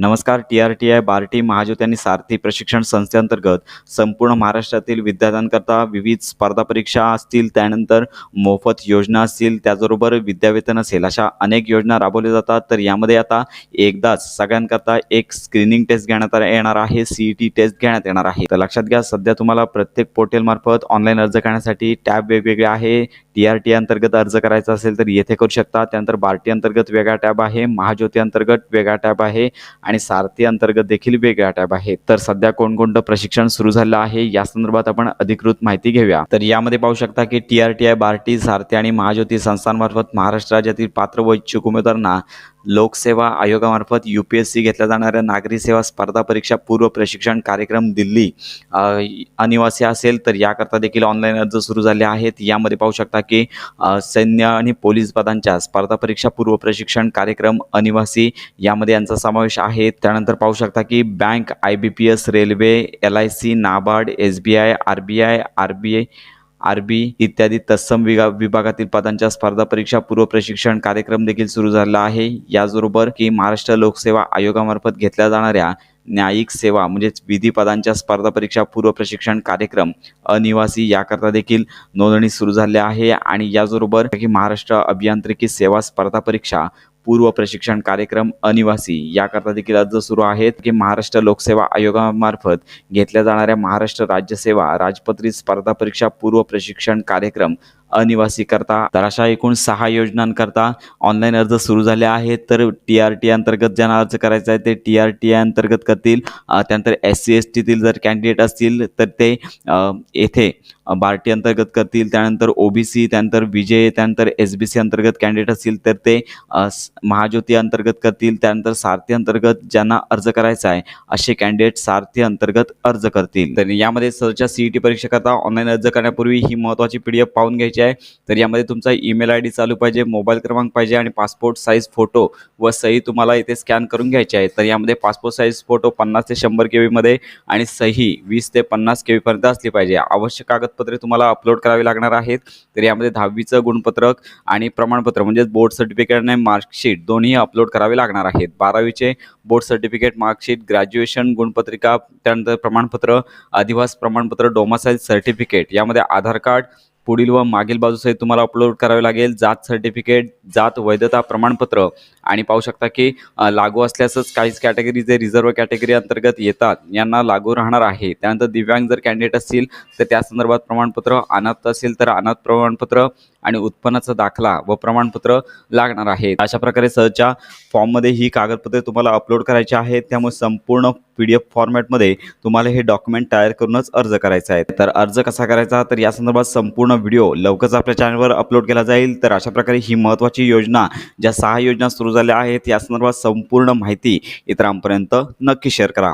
नमस्कार T R T I Barti Mahajyoti आणि सारथी प्रशिक्षण संस्थेअंतर्गत संपूर्ण महाराष्ट्रातील विद्यार्थ्यांकरता विविध स्पर्धा परीक्षा असतील त्यानंतर मोफत योजना असतील त्याचबरोबर विद्यावेतन असेल अशा अनेक योजना राबवल्या जातात. तर यामध्ये आता एकदाच सगळ्यांकरता एक स्क्रीनिंग टेस्ट घेण्यात येणार आहे सीईटी टी टेस्ट घेण्यात येणार आहे. तर लक्षात घ्या सध्या तुम्हाला प्रत्येक पोर्टलमार्फत ऑनलाईन अर्ज करण्यासाठी टॅब वेगवेगळे आहे. टी आर टी अंतर्गत अर्ज करायचा असेल तर येथे करू शकता. त्यानंतर बार्टी अंतर्गत वेगळा टॅब आहे. महाज्योती अंतर्गत वेगळा टॅब आहे. आणि सारथी अंतर्गत देखील वेगळा टॅब आहे तर सध्या कोणकोणतं प्रशिक्षण सुरू झालं आहे या संदर्भात आपण अधिकृत माहिती घेऊया. तर यामध्ये पाहू शकता की T R T I Barti Sarathi आणि महाज्योती संस्थांमार्फत महाराष्ट्र राज्यातील पात्र व इच्छुक उमेदवारांना लोकसेवा आयोगामार्फत यू पी एस सी घेतल्या जाणाऱ्या नागरी सेवा स्पर्धा परीक्षा पूर्व प्रशिक्षण कार्यक्रम दिल्ली अनिवासी असेल तर याकरता देखील ऑनलाईन अर्ज सुरू झाले आहेत. यामध्ये पाहू शकता की सैन्य आणि पोलीस पदांच्या स्पर्धा परीक्षा पूर्व प्रशिक्षण कार्यक्रम अनिवासी यामध्ये यांचा समावेश आहे. त्यानंतर पाहू शकता की bank I B P S railway L I C NABARD S B I R B I R B I R B इत्यादी तत्सम विगा विभागातील पदांच्या स्पर्धा परीक्षा पूर्व प्रशिक्षण कार्यक्रम देखील सुरू झाला आहे. याचबरोबर की महाराष्ट्र लोकसेवा आयोगामार्फत घेतल्या जाणाऱ्या न्यायिक सेवा म्हणजेच विधी पदांच्या स्पर्धा परीक्षा पूर्व प्रशिक्षण कार्यक्रम अनिवासी याकरता देखील नोंदणी सुरू झाली आहे. आणि याचबरोबर की महाराष्ट्र अभियांत्रिकी सेवा स्पर्धा परीक्षा पूर्व प्रशिक्षण कार्यक्रम अनिवासी. याकरता देखील अर्ज सुरू आहेत की महाराष्ट्र लोकसेवा आयोगामार्फत घेतल्या जाणाऱ्या महाराष्ट्र राज्य सेवा राजपत्रित स्पर्धा परीक्षा पूर्व प्रशिक्षण कार्यक्रम अनिवासी करता तर अशा एकूण सहा योजनांकरता ऑनलाईन अर्ज सुरू झाले आहेत. तर टी आर टी अंतर्गत ज्यांना अर्ज करायचा आहे ते टी आर टी अंतर्गत करतील. त्यानंतर एस सी एस टीतील जर कॅन्डिडेट असतील तर ते येथे बार्टी अंतर्गत करतील. त्यानंतर ओ बी सी त्यानंतर विजय त्यानंतर एस बी सी अंतर्गत कॅन्डिडेट असतील तर ते महाज्योती अंतर्गत करतील. त्यानंतर सारथी अंतर्गत ज्यांना अर्ज करायचा आहे असे कॅन्डिडेट सारथी अंतर्गत अर्ज करतील. तर यामध्ये सरच्या सी ई टी परीक्षेकरता ऑनलाईन अर्ज करण्यापूर्वी ही महत्त्वाची पी डी एफ पाहून घ्यायची आहे. तर यामध्ये तुमचा ईमेल आय डी चालू पाहिजे मोबाईल क्रमांक पाहिजे आणि पासपोर्ट साईज फोटो व सही तुम्हाला इथे स्कॅन करून घ्यायची आहे तर यामध्ये पासपोर्ट साईज फोटो पन्नास ते शंभर के व्हीमध्ये आणि सही वीस ते पन्नास के व्हीपर्यंत असली पाहिजे. आवश्यक कागदपत्रे तुम्हाला अपलोड करावी लागणार आहेत. तर यामध्ये दहावीचं गुणपत्रक आणि प्रमाणपत्र म्हणजेच बोर्ड सर्टिफिकेट आणि मार्कशीट दोन्ही अपलोड करावे लागणार आहेत. बारावीचे बोर्ड सर्टिफिकेट मार्कशीट ग्रॅज्युएशन गुणपत्रिका त्यानंतर प्रमाणपत्र अधिवास प्रमाणपत्र डोमासाईल सर्टिफिकेट यामध्ये आधार कार्ड पुढील व मागील बाजूसहित तुम्हाला अपलोड करावे लागेल. जात सर्टिफिकेट जात वैधता प्रमाणपत्र. आणि पाहू शकता की लागू असल्यासच काहीच कॅटेगरी जे रिझर्व्ह कॅटेगरी अंतर्गत येतात यांना लागू राहणार आहे. त्यानंतर दिव्यांग जर कॅन्डिडेट असतील तर त्या संदर्भात प्रमाणपत्र अनाथ असेल तर अनाथ प्रमाणपत्र आणि उत्पन्नाचा दाखला व प्रमाणपत्र लागणार आहे अशा प्रकारे सहजच्या फॉर्ममध्ये ही कागदपत्रे तुम्हाला अपलोड करायची आहेत. त्यामुळे संपूर्ण पी डी एफ फॉर्मॅटमध्ये तुम्हाला हे डॉक्युमेंट तयार करूनच अर्ज करायचा आहे. तर अर्ज कसा करायचा? तर या संदर्भात संपूर्ण व्हिडिओ लवकरच आपल्या चॅनलवर अपलोड केला जाईल. तर अशा प्रकारे ही महत्त्वाची योजना ज्या सहा योजना सुरू झाल्या आहेत या संदर्भात संपूर्ण माहिती इतरांपर्यंत नक्की शेअर करा.